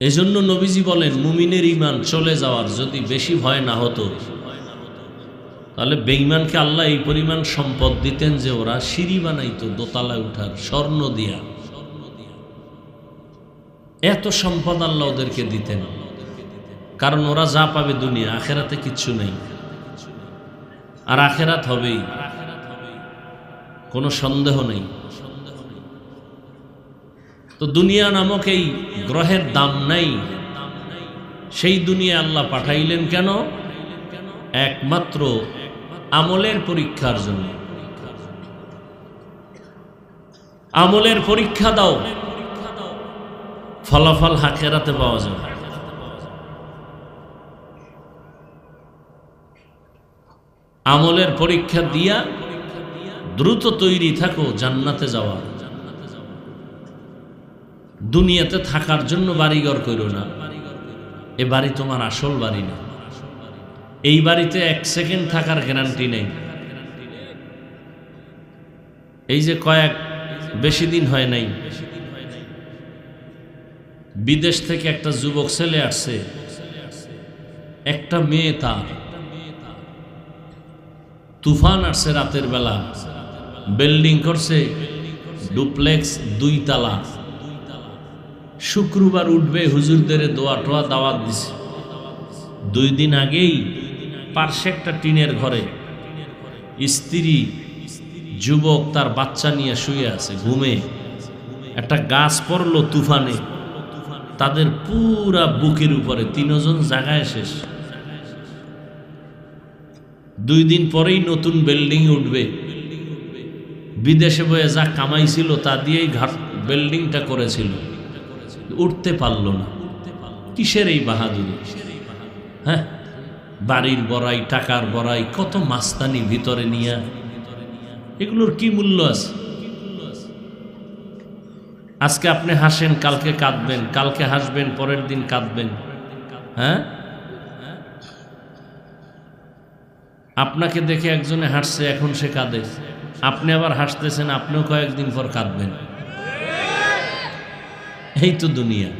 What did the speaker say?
এজন্য নবীজি বলেন, মুমিনের ইমান চলে যাওয়ার যদি বেশি ভয় না হতো, তাহলে বেঈমানকে আল্লাহ এই পরিমাণ সম্পদ দিতেন যে ওরা সিঁড়ি বানাইতো, দোতলায় উঠার স্বর্ণ দিয়া। এত সম্পদ আল্লাহ ওদেরকে দিতেন। কারণ ওরা যা পাবে দুনিয়া, আখেরাতে কিচ্ছু নেই। আর আখেরাত হবেই। কোনো সন্দেহ নেই। তো দুনিয়া নামক এই গ্রহের দাম নাই। সেই দুনিয়া আল্লাহ পাঠাইলেন কেন? একমাত্র আমলের পরীক্ষার জন্য। আমলের পরীক্ষা দাও। ফলাফল হাকেরাতে পাওয়া যাবে। আমলের পরীক্ষা দিয়া দ্রুত তৈরি থাকো, জান্নাতে যাওয়া। দুনিয়াতে থাকার জন্য বাড়িঘর করো না। এ বাড়ি তোমার আসল বাড়ি না। এই বাড়িতে এক সেকেন্ড থাকার গ্যারান্টি নেই। এই যে কয়েক বেশি দিন হয় নাই। বিদেশ থেকে একটা যুবক ছেলে আসছে। একটা মেয়ে তার। তুফান আসছে রাতের বেলা। বিল্ডিং করছে। ডুপ্লেক্স দুই তালা শুক্রবার উঠবে হুজুরদের দোয়া টোয়া দাওয়াত দিছে। দুই দিন আগেই পার্শ্বে একটা টিনের ঘরে স্ত্রী, যুবক তার বাচ্চা নিয়ে শুয়ে আছে, ঘুমে। একটা গাছ পড়ল তুফানে। তাদের পুরা বুকের উপরে তিনজন জায়গায় শেষ। দুই দিন পরেই নতুন বিল্ডিং উঠবে। বিদেশে বয়ে যা কামাইছিল তা দিয়েই ঘাট বিল্ডিংটা করেছিল। উঠতে পারল না। কিসের এই বাহাদুরি? হ্যাঁ? বাড়ির বড়াই, টাকার বড়াই, কত মাস্তানি ভিতরে নিয়ে। এগুলোর কি মূল্য আছে? আজকে আপনি হাসেন, কালকে কাঁদবেন, কালকে হাসবেন, পরের দিন কাঁদবেন। হ্যাঁ? আপনাকে দেখে একজনে হাসছে, এখন সে কাঁদে। আপনি আবার হাসতেছেন, আপনিও কয়েকদিন পর কাঁদবেন। এই তো দুনিয়া